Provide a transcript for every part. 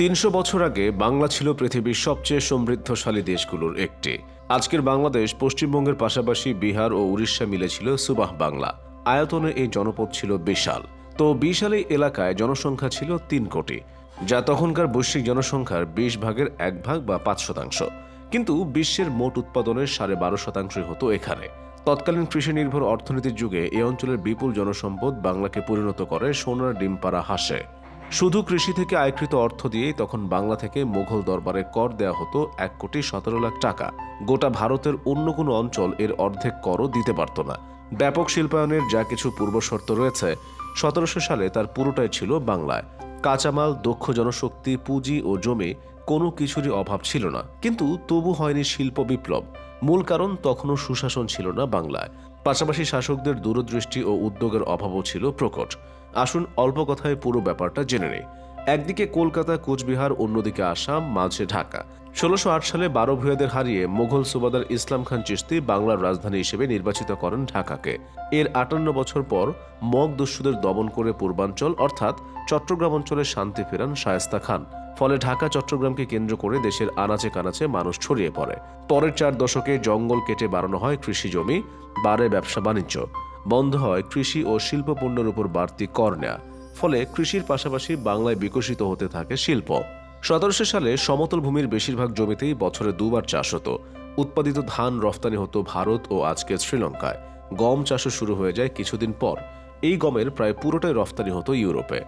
তিনশো বছর আগে বাংলা ছিল পৃথিবীর সবচেয়ে সমৃদ্ধশালী দেশগুলোর একটি। আজকের বাংলাদেশ পশ্চিমবঙ্গের পাশাপাশি বিহার ও উড়িষ্যা মিলে ছিল সুবাহ বাংলা। আয়তনে এই জনপদ ছিল বিশাল। তো বিশাল এই এলাকায় জনসংখ্যা ছিল তিন কোটি, যা তখনকার বৈশ্বিক জনসংখ্যার বিশ ভাগের এক ভাগ বা পাঁচ শতাংশ। কিন্তু বিশ্বের মোট উৎপাদনের সাড়ে বারো শতাংশই হতো এখানে। তৎকালীন কৃষি নির্ভর অর্থনীতির যুগে এই অঞ্চলের বিপুল জনসম্পদ বাংলাকে পরিণত করে সোনার ডিম পাড়া হাসে। শুধু কৃষি থেকে আয়কৃত অর্থ দিয়েই তখন বাংলা থেকে মুঘল দরবারে কর দেয়া হতো এক কোটি সতেরো লাখ টাকা। গোটা ভারতের অন্য কোনো অঞ্চল এর অর্ধেক করও দিতে পারত না। ব্যাপক শিল্পায়নের যা কিছু পূর্বশর্ত রয়েছে, সতেরোশো সালে তার পুরোটাই ছিল বাংলায়। কাঁচামাল, দক্ষ জনশক্তি, পুঁজি ও জমি কোনো কিছুরই অভাব ছিল না। কিন্তু তবু হয়নি শিল্প বিপ্লব। মূল কারণ তখনও সুশাসন ছিল না বাংলায়। পাশাপাশি শাসকদের দূরদৃষ্টি ও উদ্যোগের অভাবও ছিল প্রকট। আসুন অল্প কথায় পুরো ব্যাপারটা জেনে নেই। একদিকে কলকাতা, কোচবিহার, অন্যদিকে আসাম, মাঝে ঢাকা। ষোলোশো সালে বারো ভূয়াদের হারিয়ে মোঘল সুবাদার ইসলাম খান চিশতি বাংলার রাজধানী হিসেবে নির্বাচিত করেন ঢাকাকে। এর আটান্ন বছর পর মগ দস্যুদের দমন করে পূর্বাঞ্চল, অর্থাৎ চট্টগ্রাম অঞ্চলে শান্তি ফেরান শায়েস্তা খান। ফলে ঢাকা, চট্টগ্রামকে কেন্দ্র করে দেশের আনাচে কানাচে মানুষ ছড়িয়ে পড়ে। পরের চার দশকে জঙ্গল কেটে বাড়ানো হয় কৃষি জমি, বাড়ে ব্যবসা বাণিজ্য। বন্ধ হয় কৃষি ও শিল্প পণ্যের উপর বাড়তি কর নেয়া। ফলে কৃষির পাশাপাশি বাংলায় বিকশিত হতে থাকে শিল্প। সতেরোশো সালে সমতল ভূমির বেশিরভাগ জমিতেই বছরে দুবার চাষ হতো। উৎপাদিত ধান রফতানি হতো ভারত ও আজকের শ্রীলঙ্কায়। গম চাষও শুরু হয়ে যায় কিছুদিন পর। এই গমের প্রায় পুরোটাই রফতানি হতো ইউরোপে।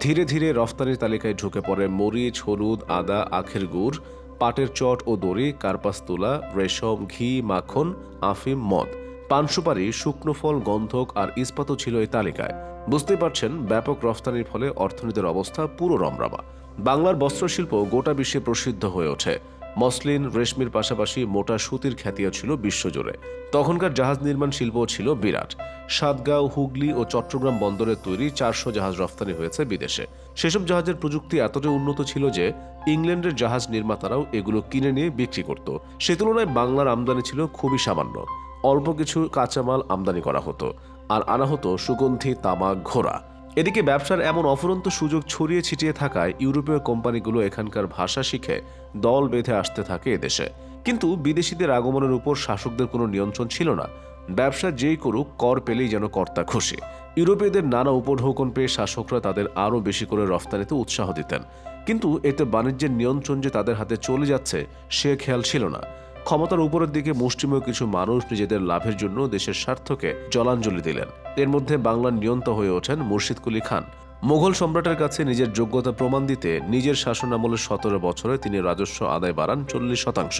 ধীরে ধীরে রফতানির তালিকায় ঢুকে পড়ে মরিচ, হলুদ, আদা, আখের গুড়, পাটের চট ও দড়ি, কার্পাস তুলা, রেশম, ঘি, মাখন, আফিম, মদ। পান সুপারি, শুকনো ফল, গন্ধক আর ইস্পাতও ছিল এই তালিকায়। বুঝতেই পারছেন, ব্যাপক রফতানির ফলে অর্থনীতির অবস্থা পুরো রমরামা। বাংলার বস্ত্রশিল্প গোটা বিশ্বে প্রসিদ্ধ হয়ে ওঠে। মসলিন রেশমির পাশাপাশি মোটা সুতির খ্যাতিও ছিল বিশ্বজুড়ে। তখনকার জাহাজ নির্মাণ শিল্পও ছিল বিরাট। সাতগাঁও, হুগলি ও চট্টগ্রাম বন্দরে তৈরি চারশো জাহাজ রফতানি হয়েছে বিদেশে। সেসব জাহাজের প্রযুক্তি এতটাই উন্নত ছিল যে ইংল্যান্ডের জাহাজ নির্মাতারাও এগুলো কিনে নিয়ে বিক্রি করত। সে তুলনায় বাংলার আমদানি ছিল খুবই সামান্য। অল্প কিছু কাঁচামাল আমদানি করা হতো। আর আনা হতো সুগন্ধি, তামাক, ঘোড়া। এদিকে ব্যবসার এমন অফুরন্ত সুযোগ ছড়িয়ে ছিটিয়ে থাকায় ইউরোপীয় কোম্পানিগুলো এখানকার ভাষা শিখে দল বেঁধে আসতে থাকে এদেশে। কিন্তু বিদেশিদের আগমনের উপর শাসকদের কোনো নিয়ন্ত্রণ ছিল না। ব্যবসা যেই করুক, কর পেলেই যেন কর্তা খুশি ইউরোপীয়দের নানা উপঢৌকন পেয়ে শাসকরা তাদের আরও বেশি করে রফতানিতে উৎসাহ দিতেন। কিন্তু এতে বাণিজ্যের নিয়ন্ত্রণ যে তাদের হাতে চলে যাচ্ছে, সে খেয়াল ছিল না। ক্ষমতার উপরের দিকে মুষ্টিমেয় কিছু মানুষ নিজেদের লাভের জন্য দেশের স্বার্থকে জলাঞ্জলি দিলেন। এর মধ্যে বাংলার নিয়ন্ত হয়ে ওঠেন মুর্শিদ কুলি খান। মোগল সম্রাটের কাছে নিজের যোগ্যতা প্রমাণ দিতে নিজের শাসনামলের সতেরো বছরে তিনি রাজস্ব আদায় বাড়ান চল্লিশ শতাংশ।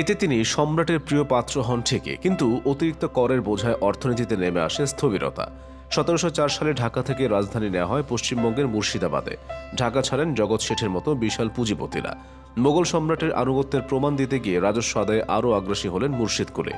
এতে তিনি সম্রাটের প্রিয় পাত্র হন ঠিকই, কিন্তু অতিরিক্ত করের বোঝায় অর্থনীতিতে নেমে আসে স্থবিরতা। সতেরোশো চার সালে ঢাকা থেকে রাজধানী নেওয়া হয় পশ্চিমবঙ্গের মুর্শিদাবাদে। ঢাকা ছাড়েন জগৎ শেঠের মতো বিশাল পুঁজিপতিরা। মোগল সম্রাটের আনুগত্যের প্রমাণ দিতে গিয়ে রাজস্ব আদায়ে আরও আগ্রাসী হলেন মুর্শিদ কুলে।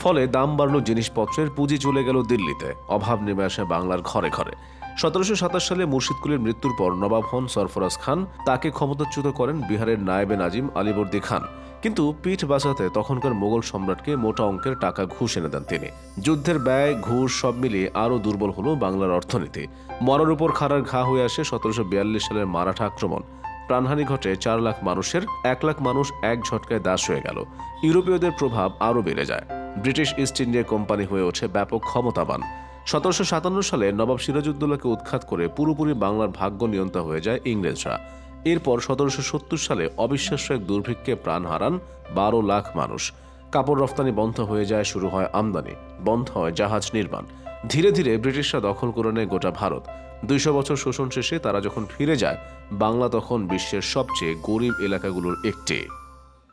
ফলে দাম বাড়ল জিনিসপত্রের, পুঁজি চলে গেল দিল্লিতে। অভাব নেমে আসে বাংলার ঘরে ঘরে। সতেরোশো সাতাশ সালে মুর্শিদকুলের মৃত্যুর পর নবাব হন সরফরাজ খান। তাকে ক্ষমতাচ্যুত করেন বিহারের নায়েবে নাজিম আলিবর্দি খান। কিন্তু পিঠ বাঁচাতে তখনকার মোগল সম্রাটকে মোটা অঙ্কের টাকা ঘুষ এনে দেন তিনি। যুদ্ধের ব্যয়, ঘুষ সব মিলিয়ে আরও দুর্বল হলো বাংলার অর্থনীতি। মরার উপর খাড়ার ঘা হয়ে আসে সতেরোশো বিয়াল্লিশ সালের মারাঠা আক্রমণ। প্রাণহানি ঘটে চার লাখ মানুষের, এক লাখ মানুষ এক ঝটকায় দাস হয়ে গেল। ইউরোপীয়দের প্রভাব আরও বেড়ে যায়। ব্রিটিশ ইস্ট ইন্ডিয়া কোম্পানি হয়ে ওঠে ব্যাপক ক্ষমতাবান। সতেরোশো সাতান্ন সালে নবাব সিরাজউদ্দৌলাকে উৎখাত করে পুরোপুরি বাংলার ভাগ্য নিয়ন্ত্রণ হয়ে যায় ইংরেজরা। এরপর সতেরোশো সত্তর সালে অবিশ্বাস্য এক দুর্ভিক্ষে প্রাণ হারান বারো লাখ মানুষ। কাপড় রফতানি বন্ধ হয়ে যায়, শুরু হয় আমদানি। বন্ধ হয় জাহাজ নির্মাণ। ধীরে ধীরে ব্রিটিশরা দখল করে নেয় গোটা ভারত। দুইশো বছর শোষণ শেষে তারা যখন ফিরে যায়, বাংলা তখন বিশ্বের সবচেয়ে গরিব এলাকাগুলোর একটি।